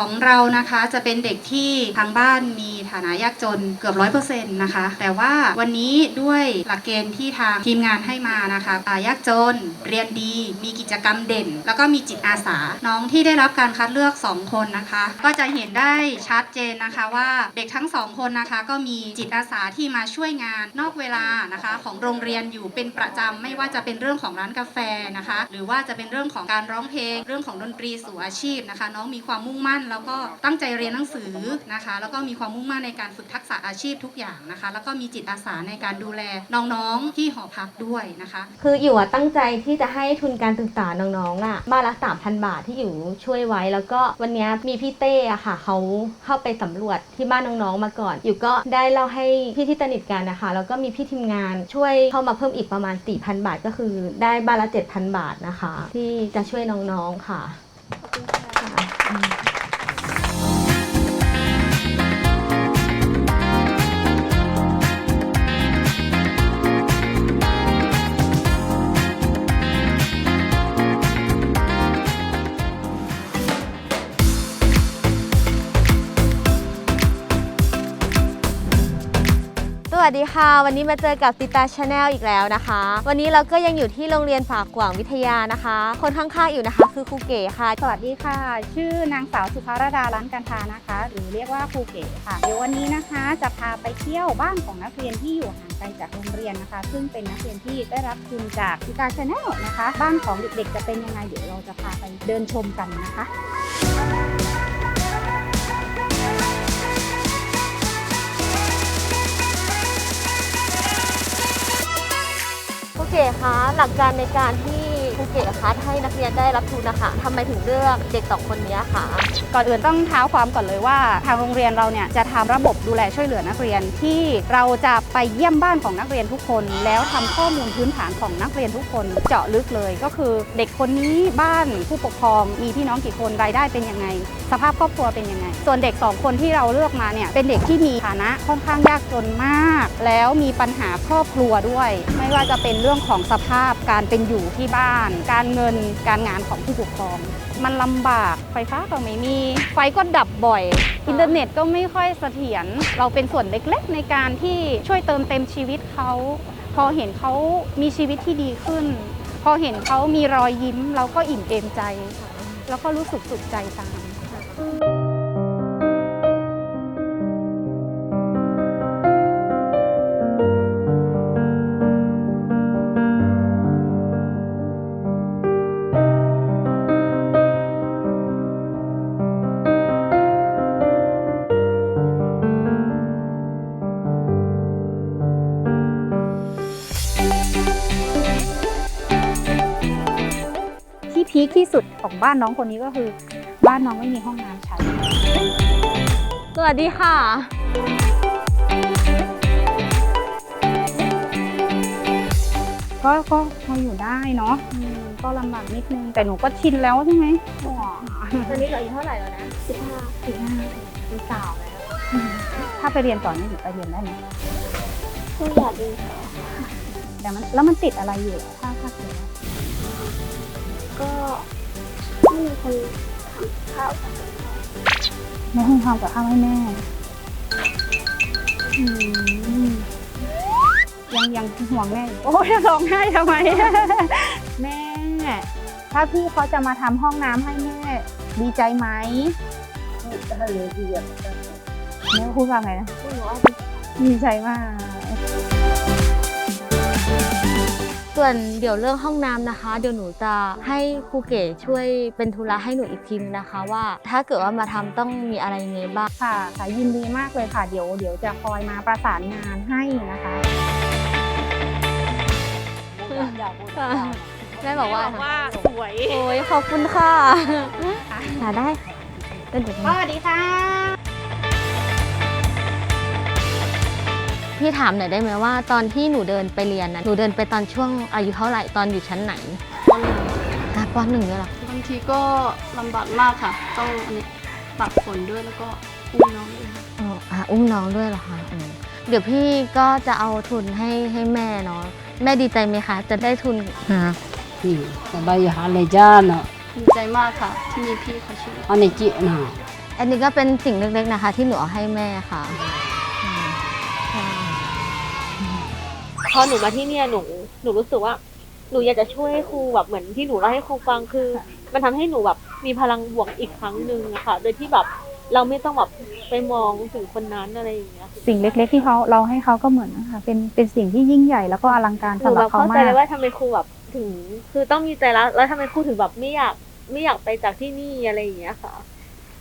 ของเรานะคะจะเป็นเด็กที่ทางบ้านมีฐานะยากจนเกือบร้อยเปอร์เซ็นต์นะคะ แต่ว่าวันนี้ด้วยหลักเกณฑ์ที่ทางทีมงานให้มานะคะอายากจนเรียนดี มีกิจกรรมเด่น แล้วก็มีจิตอาสา น้องที่ได้รับการคัดเลือก 2 คนนะคะ ก็จะเห็นได้ชัดเจนนะคะว่าเด็กทั้งสองคนนะคะ ก็มีจิตอาสาที่มาช่วยงานนอกเวลานะคะของโรงเรียนอยู่เป็นประจำไม่ว่าจะเป็นเรื่องของร้านกาแฟนะคะ หรือว่าจะเป็นเรื่องของการร้องเพลง เรื่องของดนตรีสู่อาชีพนะคะ น้องมีความมุ่งมั่นแล้วก็ตั้งใจเรียนหนังสือนะคะ แล้วก็มีความมุ่งมั่นในการฝึกทักษะอาชีพทุกอย่างนะคะ แล้วก็มีจิตอาสาในการดูแลน้องๆที่หอพักด้วยนะคะ คืออยู่อะตั้งใจที่จะให้ทุนการศึกษาน้องๆอะบ้านละ3,000 บาทที่อยู่ช่วยไว้ แล้วก็วันเนี้ยมีพี่เต้อะค่ะเขาเข้าไปสำรวจที่บ้านน้องๆมาก่อน อยู่ก็ได้เล่าให้พี่ที่สนิทกันนะคะ แล้วก็มีพี่ทีมงานช่วยเข้ามาเพิ่มอีกประมาณ 4,000 บาท ก็คือได้บ้านละ7,000 บาทนะคะ ที่จะช่วยน้องๆค่ะค่ะ วัสดีค่ะ วันนี้มาเจอกับติตาชาแนลอีกแล้วนะคะ วันนี้เราก็ยังอยู่ที่โรงเรียนฝากกว่างวิทยานะคะ คนข้างๆอยู่นะคะคือครูเก๋ค่ะ สวัสดีค่ะ ชื่อนางสาวสุภารดาล้านกันทานะคะ หรือเรียกว่าครูเก๋ค่ะ เดี๋ยววันนี้นะคะจะพาไปเที่ยวบ้านของนักเรียนที่อยู่ห่างไกลจากโรงเรียนนะคะ ซึ่งเป็นนักเรียนที่ได้รับทุนจากพิกาชาแนลนะคะ บ้านของเด็กๆจะเป็นยังไงเดี๋ยวเราจะพาไปเดินชมกันนะคะ ครูเก๋คะ หลักการในการที่ ครูเก๋คะให้นักเรียนได้รับทุนนะคะทำไมถึงเลือกเด็กสองคนนี้คะก่อนอื่นต้องเท้าความก่อนเลยว่า ทางโรงเรียนเราเนี่ยจะทำระบบดูแลช่วยเหลือนักเรียนที่เราจะไปเยี่ยมบ้านของนักเรียนทุกคน แล้วทำข้อมูลพื้นฐานของนักเรียนทุกคนเจาะลึกเลย ก็คือเด็กคนนี้บ้านผู้ปกครองมีพี่น้องกี่คนรายได้เป็นยังไง สภาพครอบครัวเป็นยังไง ส่วนเด็กสองคนที่เราเลือกมาเนี่ยเป็นเด็กที่มีฐานะค่อนข้างยากจนมาก แล้วมีปัญหาครอบครัวด้วย ไม่ว่าจะเป็นเรื่องของสภาพการเป็นอยู่ที่บ้านการเงินการงานของผู้ปกครอง มันลำบากไฟฟ้าก็ไม่มี ไฟก็ดับบ่อย อินเทอร์เน็ตก็ไม่ค่อยเสถียรเราเป็นส่วนเล็กๆ ในการที่ช่วยเติมเต็มชีวิตเขาพอเห็นเขามีชีวิตที่ดีขึ้น พอเห็นเขามีรอยยิ้ม เราก็อิ่มเอมใจ แล้วก็รู้สึกสุขใจตาม คที่สุดของบ้านน้องคนนี้ก็คือ บ้านน้องไม่มีห้องน้ำใช้ สวัสดีค่ะ ก็ก็พออยู่ได้เนาะอืมก็ลำบากนิดนึง แต่หนูก็ชินแล้วใช่ไหมอ๋อตอนนี้เหลืออายุเท่าไหร่แล้วนะสิบห้าสิบห้าเป็นสาวแล้วถ้าไปเรียนต่อนี่หนูไปเรียนได้ไหมก็อยากเรียนต่อแต่มันแล้วมันติดอะไรอยู่อะถ้าถ้าเรียน ก็ไม่มีคนทำข้าวไม่ให้ความกับข้าวให้แม่อืมยังยังห่วงแม่อยู่โอ้ยร้องไห้ทำไม แม่ ถ้าพี่เขาจะมาทำห้องน้ำให้แม่ ดีใจไหมแม่พูดว่าไงนะหนูว่าดีใจมาก ส่วนเดี๋ยวเรื่องห้องน้ำนะคะ เดี๋ยวหนูจะให้ครูเก๋ช่วยเป็นธุระให้หนูอีกทีนึงนะคะ ว่าถ้าเกิดว่ามาทำต้องมีอะไรยังไงบ้าง ค่ะค่ะยินดีมากเลยค่ะ เดี๋ยวเดี๋ยวจะคอยมาประสานงานให้นะคะแม่บอกว่าว่าสวยโอ้ยขอบคุณค่ะ ค่ะได้ค่ะเต้นเดี๋ยวสวัสดีค่ะ พี่ถามหน่อยได้ไหมว่าตอนที่หนูเดินไปเรียนนะหนูเดินไปตอนช่วงอายุเท่าไหร่ตอนอยู่ชั้นไหนอะปหนึ่งเลยเหรอบางทีก็ลำบากมากค่ะ ต้องอันนี้ปักฝนด้วยแล้วก็อุ้มน้องด้วยค่ะอ๋ออะอุ้มน้องด้วยเหรอคะอืมเดี๋ยวพี่ก็จะเอาทุนให้ให้แม่เนาะแม่ดีใจไหมคะจะได้ทุนฮะ thì là bây giờ họ lấy ra nó ดีใจมากค่ะ ที่มีพี่เขาช่วย họ này chị nào อันนี้ก็เป็นสิ่งเล็กๆนะคะ ที่หนูเอาให้แม่ค่ะ พอหนูมาที่เนี่ยหนูหนูรู้สึกว่า หนูอยากจะช่วยครูแบบเหมือนที่หนูเล่าให้ครูฟังคือ มันทำให้หนูแบบมีพลังบวกอีกครั้งหนึ่งอะค่ะ โดยที่แบบเราไม่ต้องแบบไปมองถึงคนนั้นอะไรอย่างเงี้ยสิ่งเล็ก ๆ ที่เขาเราให้เขาก็เหมือนนะคะเป็นเป็นสิ่งที่ยิ่งใหญ่แล้วก็อลังการหนูสำหแบรับบเขาเข้าใจมากเลยว่าทำไมครูแบบถึง คือต้องมีใจรักแล้วทำไมครูถึงแบบไม่อยากไม่อยากไปจากที่นี่อะไรอย่างเงี้ยค่ะ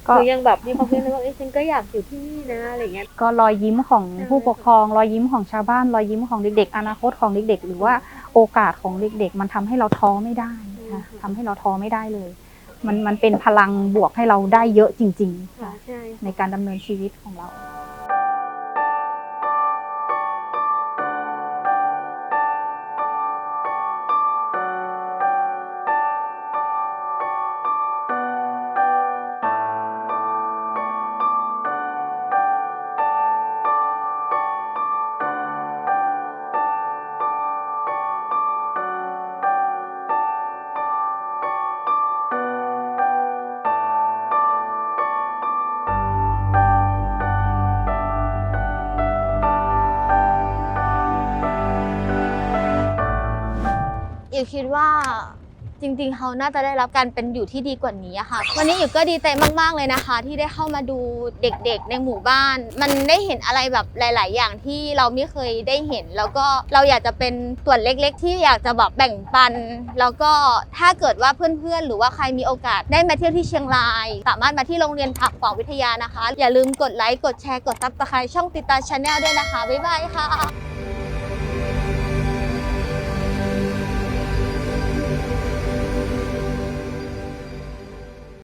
ก็หนูยังแบบมีความคิดเลยว่าเอ้ยฉันก็อยากอยู่ที่นี่นะอะไรอย่างเงี้ย ก็รอยยิ้มของผู้ปกครอง รอยยิ้มของชาวบ้าน รอยยิ้มของเด็กๆ อนาคตของเด็ก ๆ หรือว่าโอกาสของเด็ก ๆ มันทำให้เราท้อไม่ได้ค่ะทำให้เราท้อไม่ได้เลย มันมันเป็นพลังบวกให้เราได้เยอะจริง ๆ ค่ะใช่ในการดำเนินชีวิตของเรา อยู่คิดว่าจริงๆ เขาน่าจะได้รับการเป็นอยู่ที่ดีกว่านี้ค่ะ วันนี้อยู่ก็ดีใจมากๆเลยนะคะ ที่ได้เข้ามาดูเด็กๆ ในหมู่บ้าน มันได้เห็นอะไรแบบหลาย ๆ อย่างที่เราไม่เคยได้เห็น แล้วก็เราอยากจะเป็นส่วนเล็กๆ ที่อยากจะแบบแบ่งปัน แล้วก็ถ้าเกิดว่าเพื่อนๆ หรือว่าใครมีโอกาสได้มาเที่ยวที่เชียงราย สามารถมาที่โรงเรียนผักขวางวิทยานะคะ อย่าลืมกดไลค์กดแชร์กดซับสไครต์ช่องติดตามชาแนลด้วยนะคะบ๊ายบายค่ะ